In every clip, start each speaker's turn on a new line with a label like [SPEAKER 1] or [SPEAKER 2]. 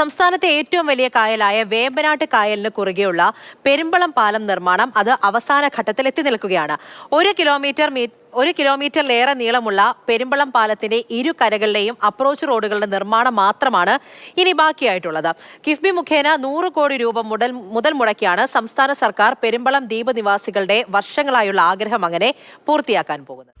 [SPEAKER 1] സംസ്ഥാനത്തെ ഏറ്റവും വലിയ കായലായ വേമ്പനാട്ട് കായലിന് കുറുകെയുള്ള പെരുമ്പളം പാലം നിർമ്മാണം അത് അവസാന ഘട്ടത്തിൽ എത്തി നിൽക്കുകയാണ്. ഒരു കിലോമീറ്റർ ഒരു കിലോമീറ്ററിലേറെ നീളമുള്ള പെരുമ്പളം പാലത്തിന്റെ ഇരു കരകളിലെയും അപ്രോച്ച് റോഡുകളുടെ നിർമ്മാണം മാത്രമാണ് ഇനി ബാക്കിയായിട്ടുള്ളത്. കിഫ്ബി മുഖേന നൂറ് കോടി രൂപ മുതൽ മുതൽ മുടക്കിയാണ് സംസ്ഥാന സർക്കാർ പെരുമ്പളം ദ്വീപ് നിവാസികളുടെ വർഷങ്ങളായുള്ള ആഗ്രഹം അങ്ങനെ പൂർത്തിയാക്കാൻ പോകുന്നത്.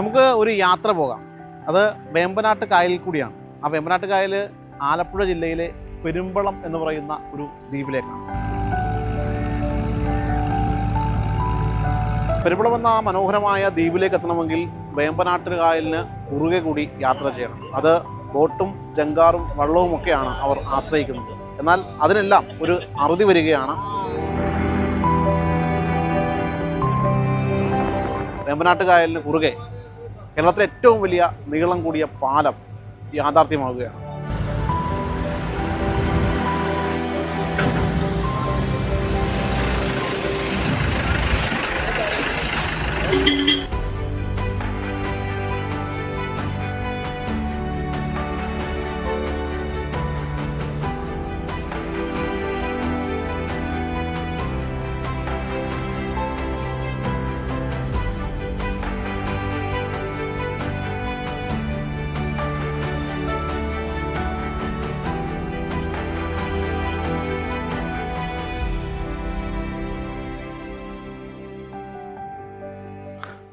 [SPEAKER 2] നമുക്ക് ഒരു യാത്ര പോകാം. അത് വേമ്പനാട്ട് കായലിൽ കൂടിയാണ്. ആ വേമ്പനാട്ട് കായൽ ആലപ്പുഴ ജില്ലയിലെ പെരുമ്പളം എന്ന് പറയുന്ന ഒരു ദ്വീപിലേക്കാണ്. പെരുമ്പളം എന്ന മനോഹരമായ ദ്വീപിലേക്ക് എത്തണമെങ്കിൽ വേമ്പനാട്ട് കായലിന് കുറുകെ കൂടി യാത്ര ചെയ്യണം. അത് ബോട്ടും ജങ്കാറും വള്ളവും ഒക്കെയാണ് അവർ ആശ്രയിക്കുന്നത്. എന്നാൽ അതിനെല്ലാം ഒരു അറുതി വരികയാണ്. വേമ്പനാട്ട് കായലിന് കുറുകെ കേരളത്തിലെ ഏറ്റവും വലിയ നീളം കൂടിയ പാലം യാഥാർത്ഥ്യമാവുകയാണ്.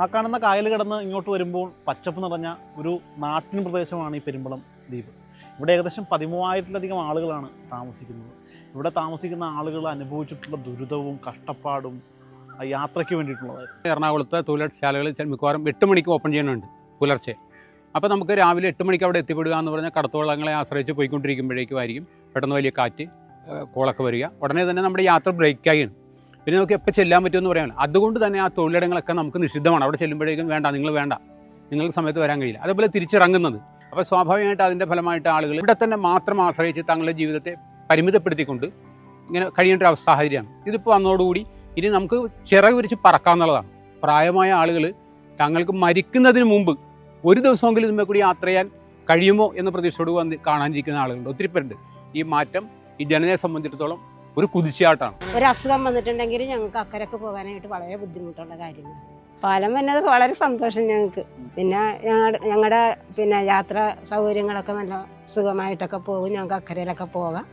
[SPEAKER 2] ആ കാണുന്ന കായൽ കിടന്ന് ഇങ്ങോട്ട് വരുമ്പോൾ പച്ചപ്പ് നിറഞ്ഞ ഒരു നാട്ടിൻ പ്രദേശമാണ് ഈ പെരുമ്പളം ദ്വീപ്. ഇവിടെ ഏകദേശം പതിമൂവായിരത്തിലധികം ആളുകളാണ് താമസിക്കുന്നത്. ഇവിടെ താമസിക്കുന്ന ആളുകൾ അനുഭവിച്ചിട്ടുള്ള ദുരിതവും കഷ്ടപ്പാടും യാത്രയ്ക്ക് വേണ്ടിയിട്ടുള്ളത്.
[SPEAKER 3] എറണാകുളത്തെ തൊഴിലാളി ചെ- മിക്കവാറും എട്ട് മണിക്ക് ഓപ്പൺ ചെയ്യുന്നുണ്ട് പുലർച്ചെ. അപ്പോൾ നമുക്ക് രാവിലെ എട്ട് മണിക്ക് അവിടെ എത്തിപ്പെടുക എന്ന് പറഞ്ഞാൽ കടത്തോളങ്ങളെ ആശ്രയിച്ച് പോയിക്കൊണ്ടിരിക്കുമ്പോഴേക്കും ആയിരിക്കും പെട്ടെന്ന് വലിയ കാറ്റ് കോളൊക്കെ വരിക. ഉടനെ തന്നെ നമ്മുടെ യാത്ര ബ്രേക്കായാണ് പിന്നെ നമുക്ക് എപ്പോൾ ചെല്ലാൻ പറ്റുമെന്ന് പറയാൻ അതുകൊണ്ട് തന്നെ ആ തൊഴിലിടങ്ങളൊക്കെ നമുക്ക് നിഷിദ്ധമാണ്. അവിടെ ചെല്ലുമ്പോഴേക്കും വേണ്ട നിങ്ങൾ വേണ്ട. നിങ്ങൾക്ക് സമയത്ത് വരാൻ കഴിയില്ല. അതേപോലെ തിരിച്ചിറങ്ങുന്നത്. അപ്പോൾ സ്വാഭാവികമായിട്ട് അതിന്റെ ഫലമായിട്ട് ആളുകൾ ഇവിടെ തന്നെ മാത്രം ആശ്രയിച്ച് തങ്ങളുടെ ജീവിതത്തെ പരിമിതപ്പെടുത്തിക്കൊണ്ട് ഇങ്ങനെ കഴിയേണ്ട ഒരു സാഹചര്യമാണ്. ഇതിപ്പോൾ വന്നതോടുകൂടി ഇനി നമുക്ക് ചിറക് വിരിച്ച് പറക്കാന്നുള്ളതാണ് പ്രായമായ ആളുകൾ തങ്ങൾക്ക് മരിക്കുന്നതിന് മുമ്പ് ഒരു ദിവസമെങ്കിലും ഇതിന്മേൽ കൂടി യാത്ര ചെയ്യാൻ കഴിയുമോ എന്ന പ്രതീക്ഷയോട് വന്ന് കാണാനിരിക്കുന്ന ആളുകളുണ്ട്. ഒത്തിരി പേരുണ്ട്. ഈ മാറ്റം ഈ ജനതയെ സംബന്ധിച്ചിടത്തോളം ഒരു കുതിച്ചാട്ടാണ്
[SPEAKER 4] ഒരു അസുഖം വന്നിട്ടുണ്ടെങ്കിൽ ഞങ്ങൾക്ക് അക്കരക്ക് പോകാനായിട്ട് വളരെ ബുദ്ധിമുട്ടുള്ള കാര്യങ്ങൾ പാലം വന്നത് വളരെ സന്തോഷം ഞങ്ങൾക്ക്. പിന്നെ ഞങ്ങളുടെ ഞങ്ങളുടെ പിന്നെ യാത്രാ സൗകര്യങ്ങളൊക്കെ നല്ല സുഖമായിട്ടൊക്കെ പോകും. ഞങ്ങൾക്ക് അക്കരയിലൊക്കെ പോകാം.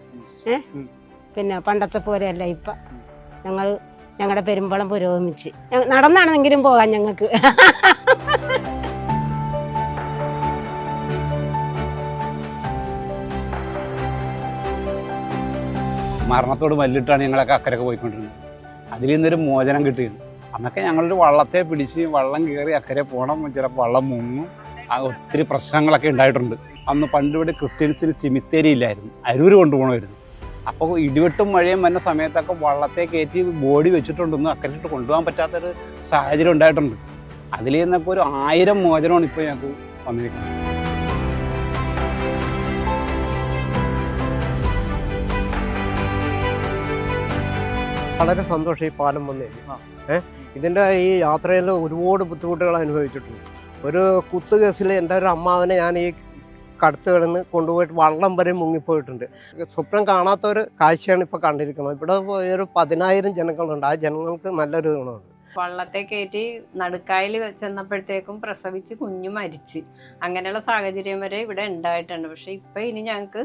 [SPEAKER 4] ഏ പിന്നെ പണ്ടത്തെ പോലെയല്ല ഇപ്പം. ഞങ്ങൾ ഞങ്ങളുടെ പെരുമ്പളം പുരോഗമിച്ച്. നടന്നാണെങ്കിലും പോകാം ഞങ്ങൾക്ക്.
[SPEAKER 5] മരണത്തോട് മല്ലിട്ടാണ് ഞങ്ങളൊക്കെ അക്കരക്ക് പോയിക്കൊണ്ടിരുന്നത്. അതിൽ നിന്നൊരു മോചനം കിട്ടിയിരുന്നു അന്നൊക്കെ ഞങ്ങളൊരു വള്ളത്തെ പിടിച്ച് വള്ളം കയറി അക്കരെ പോകണം ചിലപ്പോൾ വള്ളം മുങ്ങും. ഒത്തിരി പ്രശ്നങ്ങളൊക്കെ ഉണ്ടായിട്ടുണ്ട്. അന്ന് പണ്ട് ഇവിടെ ക്രിസ്ത്യൻസിന് സിമിത്തേരി ഇല്ലായിരുന്നു. അരൂര് കൊണ്ടുപോകണമായിരുന്നു അപ്പോൾ ഇടിവെട്ടും മഴയും വന്ന സമയത്തൊക്കെ വള്ളത്തെ കയറ്റി ബോഡി വെച്ചിട്ടുണ്ടെന്ന് അക്കരയിട്ട് കൊണ്ടുപോകാൻ പറ്റാത്തൊരു സാഹചര്യം ഉണ്ടായിട്ടുണ്ട്. അതിൽ നിന്നൊക്കെ ഒരു ആയിരം മോചനമാണ് ഇപ്പോൾ ഞങ്ങൾക്ക് വന്നിരിക്കുന്നത്.
[SPEAKER 6] വളരെ സന്തോഷം ഈ പാലം
[SPEAKER 2] വന്നേ.
[SPEAKER 6] ഏഹ് ഇതിന്റെ ഈ യാത്രയിൽ ഒരുപാട് ബുദ്ധിമുട്ടുകൾ അനുഭവിച്ചിട്ടുണ്ട്. ഒരു കുത്തു കേസിൽ എന്റെ ഒരു അമ്മാവനെ ഞാൻ ഈ കടത്ത് കിടന്ന് കൊണ്ടുപോയിട്ട് വള്ളം വരെ മുങ്ങിപ്പോയിട്ടുണ്ട്. സ്വപ്നം കാണാത്ത ഒരു കാഴ്ചയാണ് ഇപ്പോൾ കണ്ടിരിക്കുന്നത്. ഇവിടെ ഒരു പതിനായിരം ജനങ്ങളുണ്ട്. ആ ജനങ്ങൾക്ക് നല്ലൊരു ഗുണമുണ്ട്
[SPEAKER 7] വള്ളത്തെ കയറ്റി നടുക്കായൽ ചെന്നപ്പോഴത്തേക്കും പ്രസവിച്ച് കുഞ്ഞു മരിച്ച്. അങ്ങനെയുള്ള സാഹചര്യം വരെ ഇവിടെ ഉണ്ടായിട്ടുണ്ട്. പക്ഷെ ഇപ്പം ഇനി ഞങ്ങൾക്ക്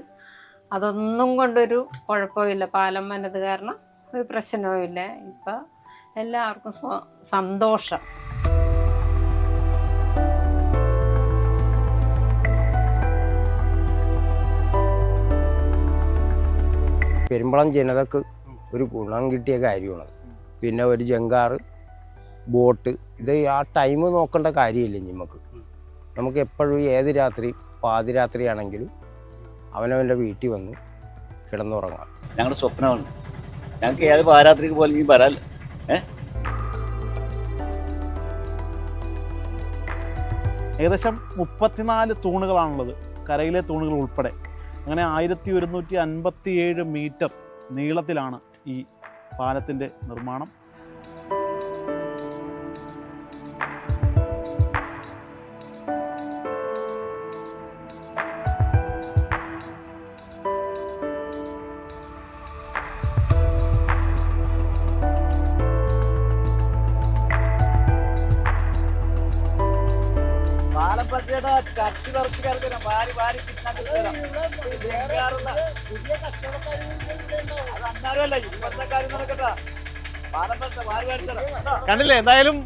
[SPEAKER 7] അതൊന്നും കൊണ്ടൊരു കുഴപ്പമില്ല. പാലം വന്നത് കാരണം ഒരു പ്രശ്നവും ഇല്ല. ഇപ്പൊ എല്ലാവർക്കും സന്തോഷം.
[SPEAKER 6] പെരുമ്പളം ജനതക്ക് ഒരു ഗുണം കിട്ടിയ കാര്യമാണ്. പിന്നെ ഒരു ജങ്കാറ് ബോട്ട് ഇത് ആ ടൈം നോക്കേണ്ട കാര്യമില്ല നമുക്ക് നമുക്ക് എപ്പോഴും ഏത് രാത്രി പാതിരാത്രിയാണെങ്കിലും അവനവന്റെ വീട്ടിൽ വന്ന് കിടന്നുറങ്ങാം.
[SPEAKER 8] ഞങ്ങളുടെ സ്വപ്നമാണ്. ഞങ്ങൾക്ക് ഏത് പാരാത്രിക്ക് പോലും ഇനി വരാൻ
[SPEAKER 2] ഏകദേശം മുപ്പത്തിനാല് തൂണുകളാണുള്ളത്. കരയിലെ തൂണുകൾ ഉൾപ്പെടെ. അങ്ങനെ ആയിരത്തി ഒരുന്നൂറ്റി അൻപത്തി ഏഴ് മീറ്റർ നീളത്തിലാണ് ഈ പാലത്തിന്റെ നിർമ്മാണം. നിറച്ച് വാരി വാരി കണ്ടില്ലേ? എന്തായാലും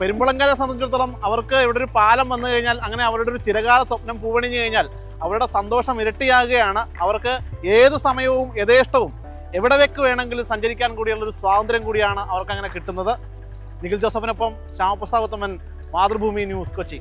[SPEAKER 2] പെരുമ്പളങ്കരെ സംബന്ധിച്ചിടത്തോളം അവർക്ക് ഇവിടെ ഒരു പാലം വന്നു കഴിഞ്ഞാൽ അങ്ങനെ അവരുടെ ഒരു ചിരകാല സ്വപ്നം പൂവണിഞ്ഞു കഴിഞ്ഞാൽ അവരുടെ സന്തോഷം ഇരട്ടിയാകുകയാണ്. അവർക്ക് ഏത് സമയവും യഥേഷ്ടവും എവിടെ വെക്ക് വേണമെങ്കിലും സഞ്ചരിക്കാൻ കൂടിയുള്ള ഒരു സ്വാതന്ത്ര്യം കൂടിയാണ് അവർക്ക് അങ്ങനെ കിട്ടുന്നത്. നിഖിൽ ജോസഫിനൊപ്പം ശ്യാമപ്രസാദ് ഉത്തമൻ മാതൃഭൂമി ന്യൂസ് കൊച്ചി.